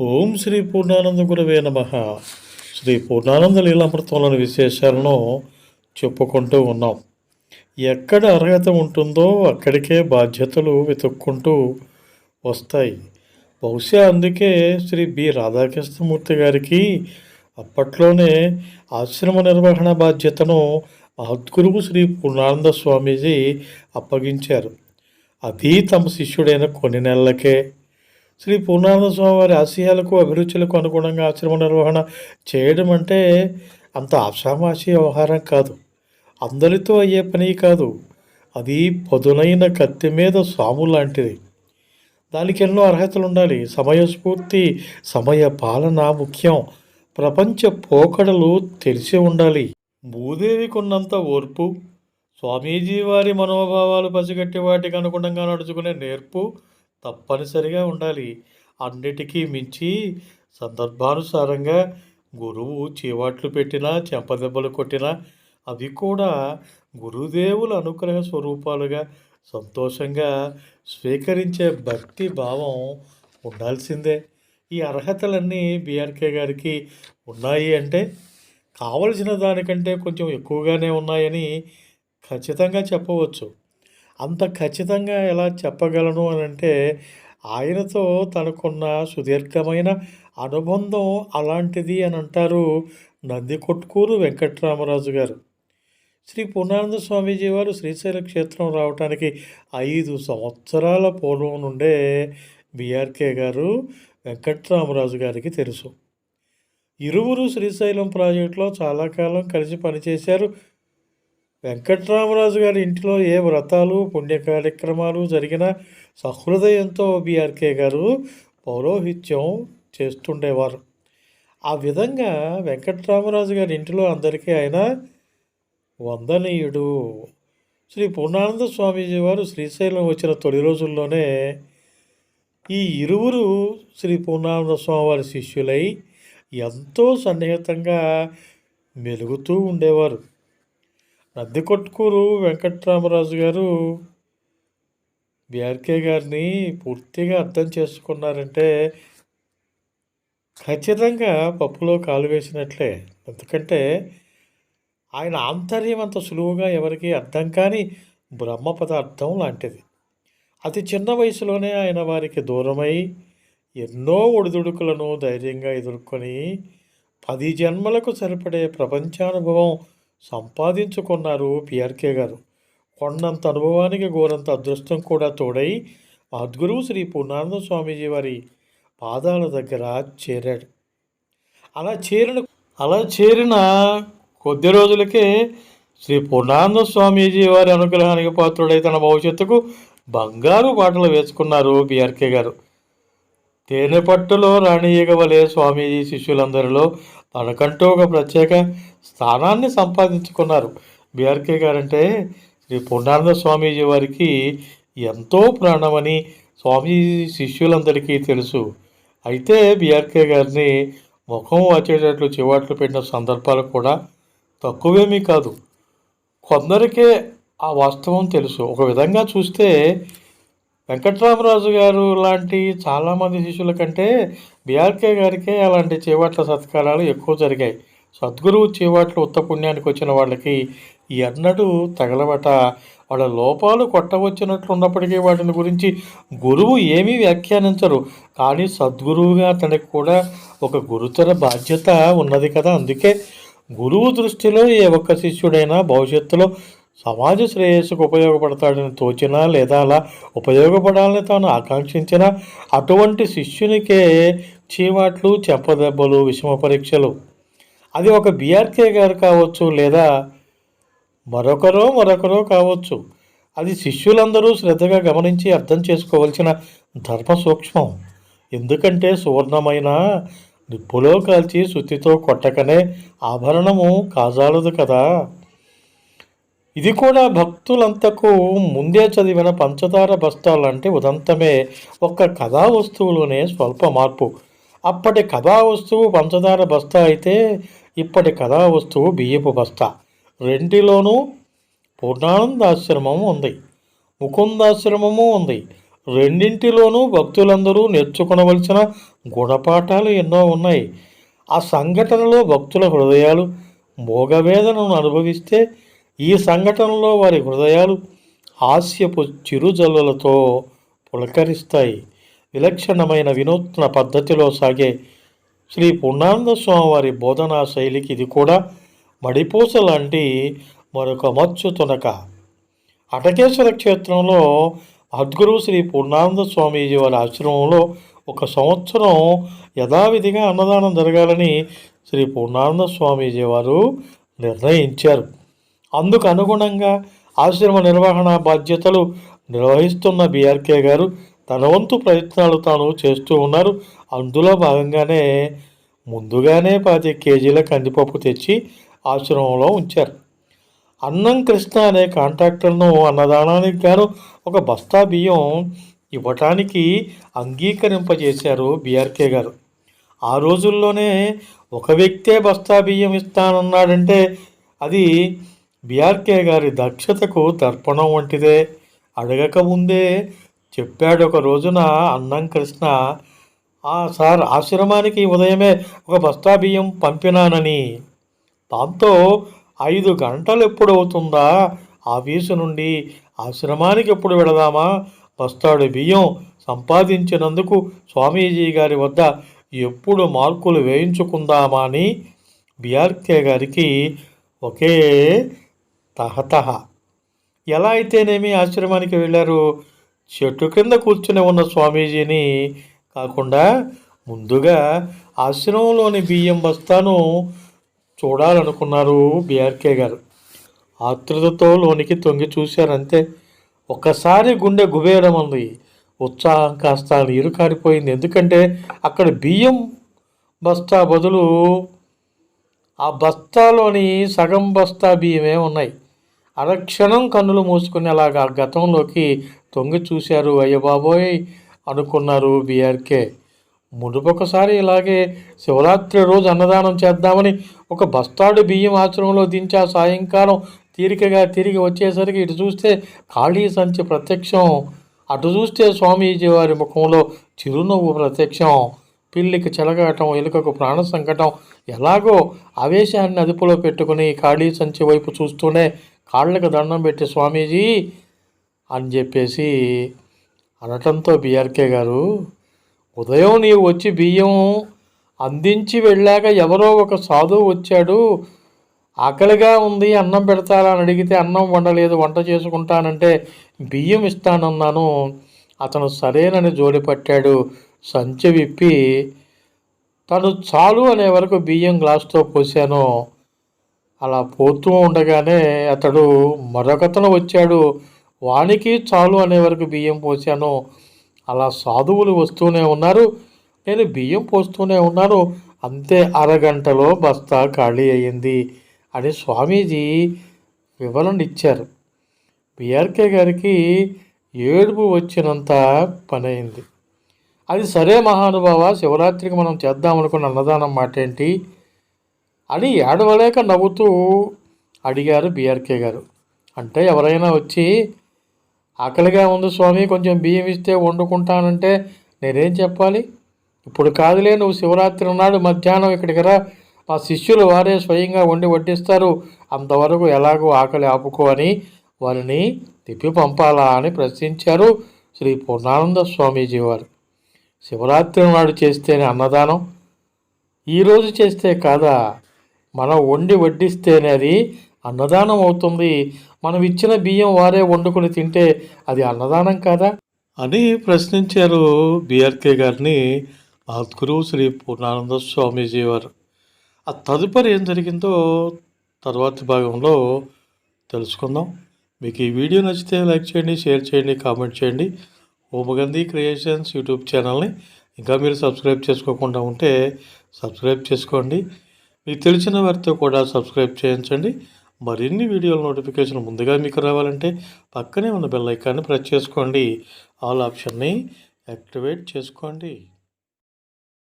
ఓం శ్రీ పూర్ణానంద గురవే నమ. శ్రీ పూర్ణానంద లీలామృతంలోని విశేషాలను చెప్పుకుంటూ ఉన్నాం. ఎక్కడ అర్హత ఉంటుందో అక్కడికే బాధ్యతలు వెతుక్కుంటూ వస్తాయి. బహుశా అందుకే శ్రీ బి. రాధాకృష్ణమూర్తి గారికి అప్పట్లోనే ఆశ్రమ నిర్వహణ బాధ్యతను మహద్గురువు శ్రీ పూర్ణానంద స్వామీజీ అప్పగించారు. అది తమ శిష్యుడైన కొన్ని నెలలకే శ్రీ పూర్ణానంద స్వామి వారి ఆశయాలకు అభిరుచులకు అనుగుణంగా ఆశ్రమ నిర్వహణ చేయడం అంటే అంత ఆషామాషి వ్యవహారం కాదు. అందరితో అయ్యే పని కాదు. అది పదునైన కత్తి మీద సాము లాంటిది. దానికి ఎన్నో అర్హతలు ఉండాలి. సమయస్ఫూర్తి సమయ పాలన ముఖ్యం. ప్రపంచ పోకడలు తెలిసి ఉండాలి. భూదేవికున్నంత ఓర్పు స్వామీజీ వారి మనోభావాలు పసిగట్టి వాటికి అనుగుణంగా నడుచుకునే నేర్పు తప్పనిసరిగా ఉండాలి. అన్నిటికీ మించి సందర్భానుసారంగా గురువు చీవాట్లు పెట్టినా చెంపదెబ్బలు కొట్టినా అవి కూడా గురుదేవుల అనుగ్రహ స్వరూపాలుగా సంతోషంగా స్వీకరించే భక్తి భావం ఉండాల్సిందే. ఈ అర్హతలన్నీ బీఆర్కే గారికి ఉన్నాయి అంటే కావలసిన దానికంటే కొంచెం ఎక్కువగానే ఉన్నాయని ఖచ్చితంగా చెప్పవచ్చు. అంత ఖచ్చితంగా ఎలా చెప్పగలను అని అంటే ఆయనతో తనకున్న సుదీర్ఘమైన అనుబంధం అలాంటిది అని అంటారు నందికొట్కూరు వెంకట్రామరాజు గారు. శ్రీ పూర్ణానంద స్వామీజీ వారు శ్రీశైల క్షేత్రం రావడానికి ఐదు సంవత్సరాల పూర్వం నుండే బీఆర్కే గారు వెంకట్రామరాజు గారికి తెలుసు. ఇరువురు శ్రీశైలం ప్రాజెక్టులో చాలా కాలం కలిసి పనిచేశారు. వెంకట్రామరాజు గారి ఇంటిలో ఏ వ్రతాలు పుణ్య కార్యక్రమాలు జరిగినా సహృదయంతో బీఆర్కే గారు పౌరోహిత్యం చేస్తుండేవారు. ఆ విధంగా వెంకట్రామరాజు గారి ఇంటిలో అందరికీ ఆయన వందనీయుడు. శ్రీ పూర్ణానంద స్వామీజీ వారు శ్రీశైలం వచ్చిన తొలి రోజుల్లోనే ఈ ఇరువురు శ్రీ పూర్ణానంద స్వామి వారి శిష్యులై ఎంతో సన్నిహితంగా మెలుగుతూ ఉండేవారు. నందికొట్కూరు వెంకట్రామరాజు గారు. బిఆర్కే గారిని పూర్తిగా అర్థం చేసుకున్నారంటే ఖచ్చితంగా పప్పులో కాలు వేసినట్లే. ఎందుకంటే ఆయన ఆంతర్యం అంత సులువుగా ఎవరికి అర్థం కాని బ్రహ్మ పదార్థం లాంటిది. అతి చిన్న వయసులోనే ఆయన వారికి దూరమై ఎన్నో ఒడిదుడుకులను ధైర్యంగా ఎదుర్కొని పది జన్మలకు సరిపడే ప్రపంచానుభవం సంపాదించుకున్నారు పిఆర్కే గారు. కొండంత అనుభవానికి గోరంత అదృష్టం కూడా తోడై మద్గురువు శ్రీ పూర్ణానంద స్వామీజీ వారి పాదాల దగ్గర చేరాడు. అలా చేరిన అలా చేరిన కొద్ది రోజులకే శ్రీ పూర్ణానంద స్వామీజీ వారి అనుగ్రహానికి పాత్రుడై తన భవిష్యత్తుకు బంగారు బాటలు వేసుకున్నారు బిఆర్కే గారు. తేనెపట్టులో రాణి రాణియగ స్వామీజీ శిష్యులందరిలో తనకంటూ ఒక ప్రత్యేక స్థానాన్ని సంపాదించుకున్నారు. బిఆర్కే గారంటే శ్రీ పూర్ణానంద స్వామీజీ వారికి ఎంతో ప్రాణమని స్వామీజీ శిష్యులందరికీ తెలుసు. అయితే బిఆర్కే గారిని ముఖం వచ్చేటట్లు చివాట్లు పెట్టిన సందర్భాలు కూడా తక్కువేమీ కాదు. కొందరికే ఆ వాస్తవం తెలుసు. ఒక విధంగా చూస్తే వెంకట్రామరాజు గారు లాంటి చాలామంది శిష్యుల కంటే బిఆర్కే గారికే అలాంటి చేవాట్ల సత్కారాలు ఎక్కువ జరిగాయి. సద్గురువు చేవాట్లు ఉత్త పుణ్యానికి వచ్చిన వాళ్ళకి ఎన్నడూ తగలబట వాళ్ళ లోపాలు కొట్టవచ్చినట్లు ఉన్నప్పటికీ వాటిని గురించి గురువు ఏమీ వ్యాఖ్యానించరు. కానీ సద్గురువుగా అతనికి కూడా ఒక గురుతర బాధ్యత ఉన్నది కదా. అందుకే గురువు దృష్టిలో ఏ ఒక్క శిష్యుడైనా భవిష్యత్తులో సమాజ శ్రేయస్సుకు ఉపయోగపడతాడని తోచినా లేదా అలా ఉపయోగపడాలని తాను ఆకాంక్షించినా అటువంటి శిష్యునికే చీవాట్లు చెంపదెబ్బలు విషమ పరీక్షలు. అది ఒక బీఆర్కే గారు కావచ్చు లేదా మరొకరో మరొకరో కావచ్చు. అది శిష్యులందరూ శ్రద్ధగా గమనించి అర్థం చేసుకోవాల్సిన ధర్మ సూక్ష్మం. ఎందుకంటే సువర్ణమైన నిప్పులో కాల్చి శుద్ధితో కొట్టకనే ఆభరణము కాజాలదు కదా. ఇది కూడా భక్తులంతకు ముందే చదివిన పంచదార బస్తాలు అంటే ఉదంతమే. ఒక్క కథా వస్తువులోనే స్వల్ప మార్పు. అప్పటి కథా వస్తువు పంచదార బస్తా అయితే ఇప్పటి కథా వస్తువు బియ్యపు బస్తా. రెండిలోనూ పూర్ణానందాశ్రమం ఉంది. ముకుందాశ్రమము ఉంది. రెండింటిలోనూ భక్తులందరూ నేర్చుకునవలసిన గుణపాఠాలు ఎన్నో ఉన్నాయి. ఆ సంఘటనలో భక్తుల హృదయాలు భోగవేదనను అనుభవిస్తే ఈ సంఘటనలో వారి హృదయాలు హాస్యపు చిరుజల్లులతో పులకరిస్తాయి. విలక్షణమైన వినూత్న పద్ధతిలో సాగే శ్రీ పూర్ణానంద స్వామివారి బోధనా శైలికి ఇది కూడా మడిపూస లాంటి మరొక మచ్చు తునక. అటకేశ్వర క్షేత్రంలో అద్గురు శ్రీ పూర్ణానంద స్వామీజీ వారి ఆశ్రమంలో ఒక సంవత్సరం యథావిధిగా అన్నదానం జరగాలని శ్రీ పూర్ణానంద స్వామీజీ వారు నిర్ణయించారు. అందుకు అనుగుణంగా ఆశ్రమ నిర్వహణ బాధ్యతలు నిర్వహిస్తున్న బీఆర్కే గారు తన వంతు ప్రయత్నాలు తాను చేస్తూ ఉన్నారు. అందులో భాగంగానే ముందుగానే పది కేజీల కందిపప్పు తెచ్చి ఆశ్రమంలో ఉంచారు. అన్నం కృష్ణ అనే కాంట్రాక్టర్ను అన్నదానానికి గాను ఒక బస్తా బియ్యం ఇవ్వటానికి అంగీకరింపజేశారు బీఆర్కే గారు. ఆ రోజుల్లోనే ఒక వ్యక్తే బస్తా బియ్యం ఇస్తానన్నాడంటే అది బీఆర్కే గారి దక్షతకు తర్పణం వంటిదే. అడగక ముందే చెప్పాడు ఒక రోజున అన్నం కృష్ణ "ఆ, సార్ ఆశ్రమానికి ఉదయమే ఒక బస్తా బియ్యం పంపినానని. దాంతో ఐదు గంటలు ఎప్పుడు అవుతుందా ఆఫీసు నుండి ఆశ్రమానికి ఎప్పుడు వెళదామా? బస్తాడు బియ్యం సంపాదించినందుకు స్వామీజీ గారి వద్ద ఎప్పుడు మార్కులు వేయించుకుందామా? అని బీఆర్కే గారికి ఒకే తహతహ. ఎలా అయితేనేమి ఆశ్రమానికి వెళ్ళారు? చెట్టు కింద కూర్చుని ఉన్న స్వామీజీని కాకుండా ముందుగా ఆశ్రమంలోని బియ్యం బస్తాను చూడాలనుకున్నారు బీఆర్కే గారు. ఆతృతతో లోనికి తొంగి చూశారంతే. ఒక్కసారి గుండె గుబేరం ఉంది ఉత్సాహం కాస్త నీరు కారిపోయింది. ఎందుకంటే అక్కడ బియ్యం బస్తా బదులు ఆ బస్తాలోని సగం బస్తా బియ్యమే ఉన్నాయి. అరక్షణం కన్నులు మూసుకునేలాగా గతంలోకి తొంగి చూశారు. అయ్యబాబోయ్! అనుకున్నారు బీఆర్కే. మునుపొకసారి ఇలాగే శివరాత్రి రోజు అన్నదానం చేద్దామని ఒక బస్తాడు బియ్యం ఆశ్రమంలో దించా సాయంకాలం తీరికగా తిరిగి వచ్చేసరికి ఇటు చూస్తే ఖాళీ సంచి ప్రత్యక్షం. అటు చూస్తే స్వామీజీ వారి ముఖంలో చిరునవ్వు ప్రత్యక్షం. పిల్లికి చెలగటం ఎలుకకు ప్రాణ సంకటం ఎలాగో ఆవేశాన్ని అదుపులో పెట్టుకుని ఖాళీ సంచి వైపు చూస్తూనే కాళ్ళకు దండం పెట్టి స్వామీజీ అని చెప్పేసి అనటంతో బీఆర్కే గారు ఉదయం నీవు వచ్చి బియ్యం అందించి వెళ్ళాక ఎవరో ఒక సాధువు వచ్చాడు. ఆకలిగా ఉంది అన్నం పెడతారా? అని అడిగితే అన్నం వండలేదు వంట చేసుకుంటానంటే బియ్యం ఇస్తానన్నాను. అతను సరేనని జోడి పట్టాడు. సంచి విప్పి తను చాలు అనే వరకు బియ్యం గ్లాస్తో పోసాను. అలా పోతూ ఉండగానే అతడు మరొకతను వచ్చాడు. వానికి చాలు అనే వరకు బియ్యం పోసాను అలా సాధువులు వస్తూనే ఉన్నారు. నేను బియ్యం పోస్తూనే ఉన్నాను. అంతే అరగంటలో బస్తా ఖాళీ అయ్యింది అని స్వామీజీ వివరణ ఇచ్చారు బిఆర్కే గారికి ఏడుపు వచ్చినంత పని అయింది అది సరే మహానుభావ శివరాత్రికి మనం చేద్దాం అనుకున్న అన్నదానం మాట ఏంటి అని ఏడవలేక నవ్వుతూ అడిగారు బీఆర్కే గారు. అంటే ఎవరైనా వచ్చి ఆకలిగా ఉంది స్వామి కొంచెం బియ్యం ఇస్తే వండుకుంటానంటే నేనేం చెప్పాలి? ఇప్పుడు కాదులే నువ్వు శివరాత్రి నాడు మధ్యాహ్నం ఇక్కడికి రా. మా శిష్యులు వారే స్వయంగా వండి వడ్డిస్తారు. అంతవరకు ఎలాగో ఆకలి ఆపుకో అని వారిని తిప్పి పంపాలా అని ప్రశ్నించారు శ్రీ పూర్ణానంద స్వామీజీ వారు. శివరాత్రి నాడు చేస్తేనే అన్నదానం? ఈరోజు చేస్తే కాదా? మనం వండి వడ్డిస్తేనే అది అన్నదానం అవుతుంది. మనం ఇచ్చిన బియ్యం వారే వండుకొని తింటే అది అన్నదానం కాదా? అని ప్రశ్నించారు బీఆర్కే గారిని మహద్గురువు శ్రీ పూర్ణానంద స్వామీజీ వారు. ఆ తదుపరి ఏం జరిగిందో తర్వాతి భాగంలో తెలుసుకుందాం. మీకు ఈ వీడియో నచ్చితే లైక్ చేయండి షేర్ చేయండి కామెంట్ చేయండి. ఓమగంధి క్రియేషన్స్ యూట్యూబ్ ఛానల్ని ఇంకా మీరు సబ్స్క్రైబ్ చేసుకోకుండా ఉంటే సబ్స్క్రైబ్ చేసుకోండి. మీకు తెలిసిన వారితో కూడా సబ్స్క్రైబ్ చేయించండి. మరిన్ని వీడియోల నోటిఫికేషన్ ముందుగా మీకు రావాలంటే పక్కనే ఉన్న బెల్ ఐకాన్ని ప్రెస్ చేసుకోండి. ఆల్ ఆప్షన్ని యాక్టివేట్ చేసుకోండి.